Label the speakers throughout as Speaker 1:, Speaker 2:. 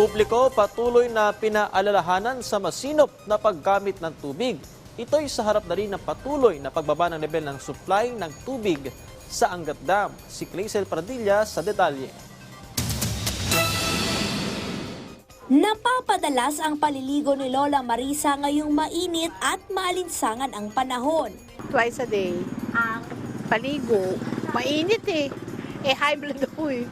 Speaker 1: Publiko patuloy na pinaalalahanan sa masinop na paggamit ng tubig. Ito'y sa harap na rin ng patuloy na pagbaba ng level ng supply ng tubig sa Angat Dam. Si Clazel Pradilla sa detalye.
Speaker 2: Napapadalas ang paliligo ni Lola Marisa ngayong mainit at maalinsangan ang panahon.
Speaker 3: twice a day. Ang paligo, mainit eh. Eh, high blood ako eh.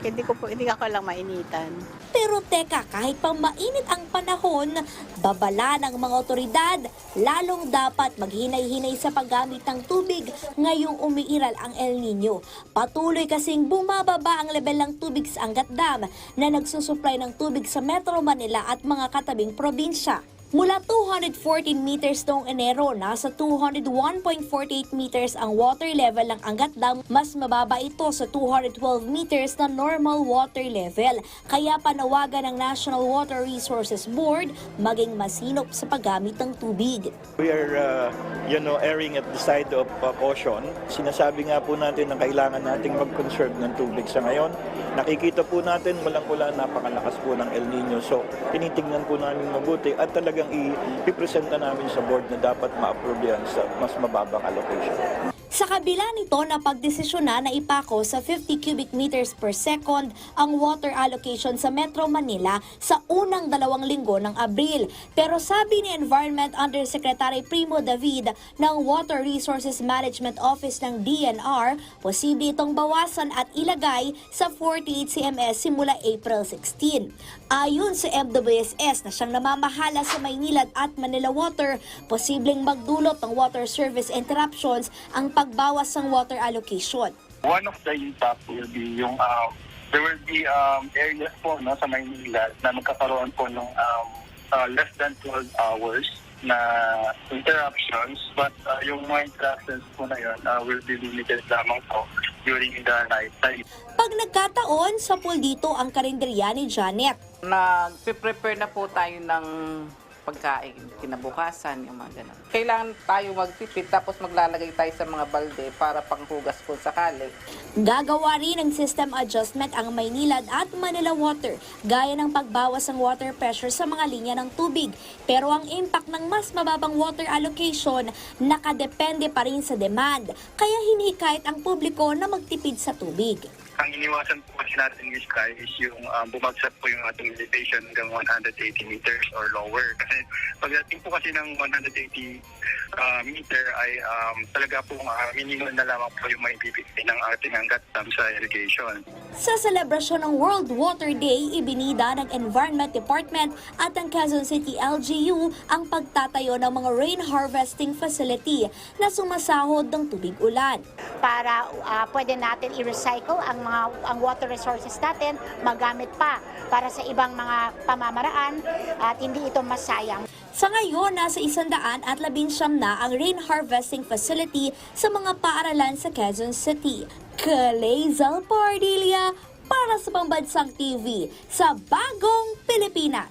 Speaker 3: Hindi ko po, hindi ako lang mainitan.
Speaker 2: Pero teka, kahit pang mainit ang panahon, babala ng mga otoridad, lalong dapat maghinay-hinay sa paggamit ng tubig ngayong umiiral ang El Nino. Patuloy kasing bumababa ang level ng tubig sa Angat Dam na nagsusupply ng tubig sa Metro Manila at mga katabing probinsya. Mula 214 meters noong Enero, nasa 201.48 meters ang water level ng Angat Dam. Mas mababa ito sa 212 meters na normal water level. Kaya panawagan ng National Water Resources Board maging masinop sa paggamit ng tubig.
Speaker 4: We are, uh, you know, erring at the side of uh, caution. Sinasabi nga po natin na kailangan nating mag-conserve ng tubig sa ngayon. Nakikita po natin, walang-wala, napakalakas po ng El Nino. So, tinitignan po namin mabuti at talagang i-presenta namin sa board na dapat ma-approve yan sa mas mababang allocation.
Speaker 2: Sa kabila nito na pagdesisyon na na ipako sa 50 cubic meters per second ang water allocation sa Metro Manila sa unang dalawang linggo ng Abril. Pero sabi ni Environment Undersecretary Primo David ng Water Resources Management Office ng DNR, posible itong bawasan at ilagay sa 48 CMS simula April 16. Ayon sa MWSS na siyang namamahala sa Maynilad at Manila Water, posibleng magdulot ng water service interruptions ang pagbawas ng water allocation.
Speaker 5: One of the impact will be yung um, there will be um, areas po no, sa Maynila na magkakaroon po ng um, uh, less than 12 hours na interruptions but uh, yung mga interruptions po na yun uh, will be limited lamang po during the night time.
Speaker 2: Pag nagkataon, sa pool dito ang karinderya ni Janet.
Speaker 6: nag-prepare na po tayo ng pagkain, kinabukasan, yung mga ganun. Kailangan tayo magtipid tapos maglalagay tayo sa mga balde para panghugas po sakali.
Speaker 2: Gagawa rin ng system adjustment ang Maynilad at Manila Water gaya ng pagbawas ng water pressure sa mga linya ng tubig. Pero ang impact ng mas mababang water allocation nakadepende pa rin sa demand. Kaya hinihikayat ang publiko na magtipid sa tubig.
Speaker 5: Ang iniwasan po kasi natin ni Sky is yung um, bumagsak po yung ating elevation hanggang 180 meters or lower. Kasi pagdating po kasi ng 180 uh, meter ay um, talaga po uh, minimum na lamang po yung may bibigay ng ating hanggat dam sa irrigation.
Speaker 2: Sa selebrasyon ng World Water Day, ibinida ng Environment Department at ng Quezon City LGU ang pagtatayo ng mga rain harvesting facility na sumasahod ng tubig ulan.
Speaker 7: para ah, pwede natin i-recycle ang mga ang water resources natin magamit pa para sa ibang mga pamamaraan at hindi ito masayang.
Speaker 2: Sa ngayon, nasa isandaan at labinsyam na ang rain harvesting facility sa mga paaralan sa Quezon City. Kalezal Pardilia para sa Pambansang TV sa Bagong Pilipinas.